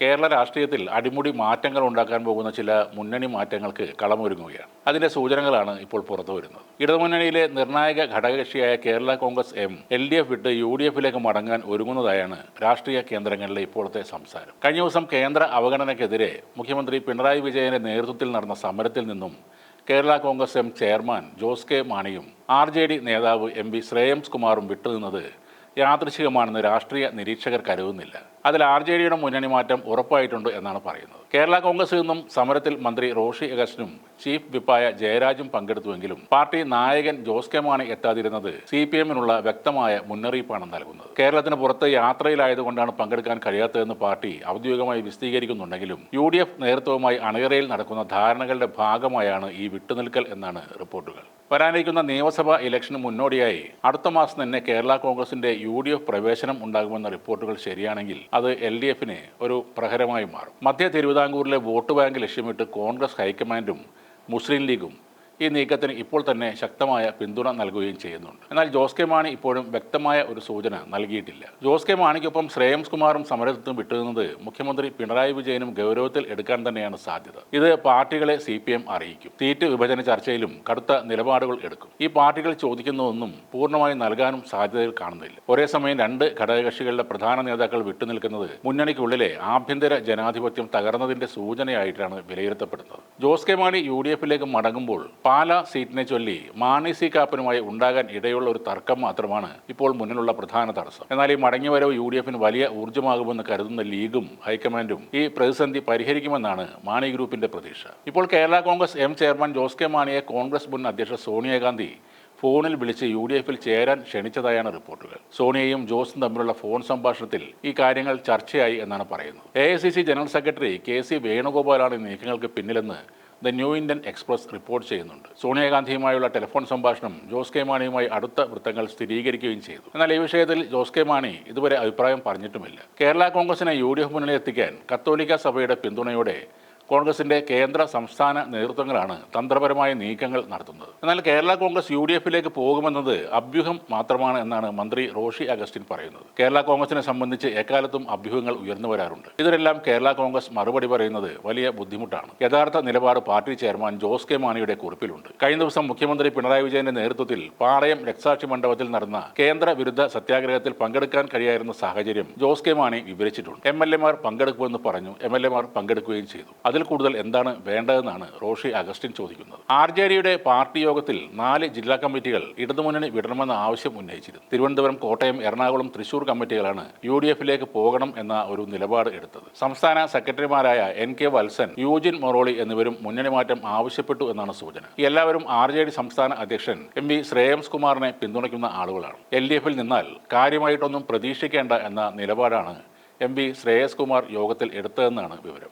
കേരള രാഷ്ട്രീയത്തിൽ അടിമുടി മാറ്റങ്ങൾ ഉണ്ടാക്കാൻ പോകുന്ന ചില മുന്നണി മാറ്റങ്ങൾക്ക് കളമൊരുങ്ങുകയാണ്. അതിന്റെ സൂചനകളാണ് ഇപ്പോൾ പുറത്തു വരുന്നത്. ഇടതുമുന്നണിയിലെ നിർണായക ഘടകകക്ഷിയായ Kerala Congress M L D F വിട്ട് യു ഡി എഫിലേക്ക് മടങ്ങാൻ ഒരുങ്ങുന്നതായാണ് രാഷ്ട്രീയ കേന്ദ്രങ്ങളിലെ ഇപ്പോഴത്തെ സംസാരം. കഴിഞ്ഞ ദിവസം കേന്ദ്ര അവഗണനയ്ക്കെതിരെ മുഖ്യമന്ത്രി പിണറായി വിജയന്റെ നേതൃത്വത്തിൽ നടന്ന സമരത്തിൽ നിന്നും Kerala Congress M chairman Jose K മാണിയും R J D നേതാവ് എം പി ശ്രേയംസ് കുമാറും വിട്ടുനിന്നത് യാദൃശികമാണെന്ന് രാഷ്ട്രീയ നിരീക്ഷകർ കരുതുന്നില്ല. അതിൽ ആർ ജെ ഡിയുടെ മുന്നണി മാറ്റം ഉറപ്പായിട്ടുണ്ട് എന്നാണ് പറയുന്നത്. കേരള കോൺഗ്രസിൽ നിന്നും സമരത്തിൽ മന്ത്രി റോഷി അഗസ്റ്റിനും ചീഫ് വിപ്പായ ജയരാജും പങ്കെടുത്തുവെങ്കിലും പാർട്ടി നായകൻ ജോസ് കെ മാണി എത്താതിരുന്നത് സി പി എമ്മിനുള്ള വ്യക്തമായ മുന്നറിയിപ്പാണ് നൽകുന്നത്. കേരളത്തിന് പുറത്ത് യാത്രയിലായതുകൊണ്ടാണ് പങ്കെടുക്കാൻ കഴിയാത്തതെന്ന് പാർട്ടി ഔദ്യോഗികമായി വിശദീകരിക്കുന്നുണ്ടെങ്കിലും യു ഡി എഫ് നേതൃത്വവുമായി അണയറയിൽ നടക്കുന്ന ധാരണകളുടെ ഭാഗമായാണ് ഈ വിട്ടുനിൽക്കൽ എന്നാണ് റിപ്പോർട്ടുകൾ. വരാനിരിക്കുന്ന നിയമസഭാ ഇലക്ഷന് മുന്നോടിയായി അടുത്ത മാസം തന്നെ കേരള കോൺഗ്രസിന്റെ യു ഡി എഫ് പ്രവേശനം ഉണ്ടാകുമെന്ന റിപ്പോർട്ടുകൾ ശരിയാണെങ്കിൽ അത് എൽ ഡി എഫിന് ഒരു പ്രഹരമായി മാറും. മധ്യ തിരുവിതാംകൂറിലെ വോട്ട് ബാങ്ക് ലക്ഷ്യമിട്ട് കോൺഗ്രസ് ഹൈക്കമാൻഡും മുസ്ലിം ലീഗും ഈ നീക്കത്തിന് ഇപ്പോൾ തന്നെ ശക്തമായ പിന്തുണ നൽകുകയും ചെയ്യുന്നുണ്ട്. എന്നാൽ ജോസ് കെ മാണി ഇപ്പോഴും വ്യക്തമായ ഒരു സൂചന നൽകിയിട്ടില്ല. ജോസ് കെ മാണിക്കൊപ്പം ശ്രേയംസ് കുമാറും സമരത്തും വിട്ടുനിന്നത് മുഖ്യമന്ത്രി പിണറായി വിജയനും ഗൗരവത്തിൽ എടുക്കാൻ തന്നെയാണ് സാധ്യത. ഇത് പാർട്ടികളെ സി പി എം അറിയിക്കും. സീറ്റ് വിഭജന ചർച്ചയിലും കടുത്ത നിലപാടുകൾ എടുക്കും. ഈ പാർട്ടികൾ ചോദിക്കുന്നതൊന്നും പൂർണമായി നൽകാനും സാധ്യതകൾ കാണുന്നില്ല. ഒരേ സമയം രണ്ട് ഘടകകക്ഷികളുടെ പ്രധാന നേതാക്കൾ വിട്ടുനിൽക്കുന്നത് മുന്നണിക്കുള്ളിലെ ആഭ്യന്തര ജനാധിപത്യം തകർന്നതിന്റെ സൂചനയായിട്ടാണ് വിലയിരുത്തപ്പെടുന്നത്. Jose K Mani U D എഫിലേക്ക് മടങ്ങുമ്പോൾ പാല സീറ്റിനെ ചൊല്ലി മാണി സി കാപ്പനുമായി ഉണ്ടാകാൻ ഇടയുള്ള ഒരു തർക്കം മാത്രമാണ് ഇപ്പോൾ മുന്നിലുള്ള പ്രധാന തടസ്സം. എന്നാൽ ഈ മടങ്ങിവരവ് യു ഡി എഫിന് വലിയ ഊർജമാകുമെന്ന് കരുതുന്ന ലീഗും ഹൈക്കമാൻഡും ഈ പ്രതിസന്ധി പരിഹരിക്കുമെന്നാണ് മാണി ഗ്രൂപ്പിന്റെ പ്രതീക്ഷ. ഇപ്പോൾ Kerala Congress M chairman Jose K മാണിയെ കോൺഗ്രസ് മുൻ അധ്യക്ഷ സോണിയാഗാന്ധി ഫോണിൽ വിളിച്ച് യു ഡി എഫിൽ ചേരാൻ ക്ഷണിച്ചതായാണ് റിപ്പോർട്ടുകൾ. സോണിയയും ജോസും തമ്മിലുള്ള ഫോൺ സംഭാഷണത്തിൽ ഈ കാര്യങ്ങൾ ചർച്ചയായി എന്നാണ് പറയുന്നത്. A general secretary K C വേണുഗോപാലാണ് നീക്കങ്ങൾക്ക് പിന്നിലെന്ന് the New Indian Express report ചെയ്യുന്നുണ്ട്. സോണിയാഗാന്ധിയുമായുള്ള ടെലിഫോൺ സംഭാഷണം ജോസ് കെ മാണിയുമായി അടുത്ത വൃത്തങ്ങൾ സ്ഥിരീകരിക്കുകയും ചെയ്തു. എന്നാൽ ഈ വിഷയത്തിൽ ജോസ് കെ മാണി ഇതുവരെ അഭിപ്രായം പറഞ്ഞിട്ടുമില്ല. കേരള കോൺഗ്രസിനെ യു ഡി എഫ് മുന്നിലെത്തിക്കാൻ കത്തോലിക്ക സഭയുടെ പിന്തുണയോടെ കോൺഗ്രസിന്റെ കേന്ദ്ര സംസ്ഥാന നേതൃത്വങ്ങളാണ് തന്ത്രപരമായ നീക്കങ്ങൾ നടത്തുന്നത്. എന്നാൽ കേരള കോൺഗ്രസ് യു ഡി എഫിലേക്ക് പോകുമെന്നത് അഭ്യൂഹം മാത്രമാണ് എന്നാണ് മന്ത്രി റോഷി അഗസ്റ്റിൻ പറയുന്നത്. കേരള കോൺഗ്രസിനെ സംബന്ധിച്ച് എക്കാലത്തും അഭ്യൂഹങ്ങൾ ഉയർന്നു വരാറുണ്ട്. ഇതിനെല്ലാം കേരള കോൺഗ്രസ് മറുപടി പറയുന്നത് വലിയ ബുദ്ധിമുട്ടാണ്. യഥാർത്ഥ നിലപാട് പാർട്ടി ചെയർമാൻ ജോസ് കെ മാണിയുടെ കുറിപ്പിലുണ്ട്. കഴിഞ്ഞ ദിവസം മുഖ്യമന്ത്രി പിണറായി വിജയന്റെ നേതൃത്വത്തിൽ പാളയം രക്സാക്ഷി മണ്ഡപത്തിൽ നടന്ന കേന്ദ്ര വിരുദ്ധ സത്യാഗ്രഹത്തിൽ പങ്കെടുക്കാൻ കഴിയായിരുന്ന സാഹചര്യം ജോസ് കെ മാണി വിവരിച്ചിട്ടുണ്ട്. എം എൽ എമാർ പങ്കെടുക്കുമെന്ന് പറഞ്ഞു. എം എൽ എമാർ പങ്കെടുക്കുകയും ചെയ്തു. അതിൽ കൂടുതൽ എന്താണ് വേണ്ടതെന്നാണ് റോഷി അഗസ്റ്റിൻ ചോദിക്കുന്നത്. ആർ ജെ ഡിയുടെ പാർട്ടി യോഗത്തിൽ നാല് ജില്ലാ കമ്മിറ്റികൾ ഇടതുമുന്നണി വിടണമെന്ന ആവശ്യം ഉന്നയിച്ചിരുന്നു. തിരുവനന്തപുരം കോട്ടയം എറണാകുളം തൃശൂർ കമ്മിറ്റികളാണ് യു ഡി എഫിലേക്ക് പോകണം എന്ന ഒരു നിലപാട് എടുത്തത്. സംസ്ഥാന സെക്രട്ടറിമാരായ എൻ കെ വത്സൻ യൂജിൻ മൊറോളി എന്നിവരും മുന്നണി മാറ്റം ആവശ്യപ്പെട്ടു എന്നാണ് സൂചന. എല്ലാവരും ആർ ജെ ഡി സംസ്ഥാന അധ്യക്ഷൻ എം വി ശ്രേയംസ് കുമാറിനെ പിന്തുണയ്ക്കുന്ന ആളുകളാണ്. എൽ ഡി എഫിൽ നിന്നാൽ കാര്യമായിട്ടൊന്നും പ്രതീക്ഷിക്കേണ്ട എന്ന നിലപാടാണ് എം വി ശ്രേയസ് കുമാർ യോഗത്തിൽ എടുത്തതെന്നാണ് വിവരം.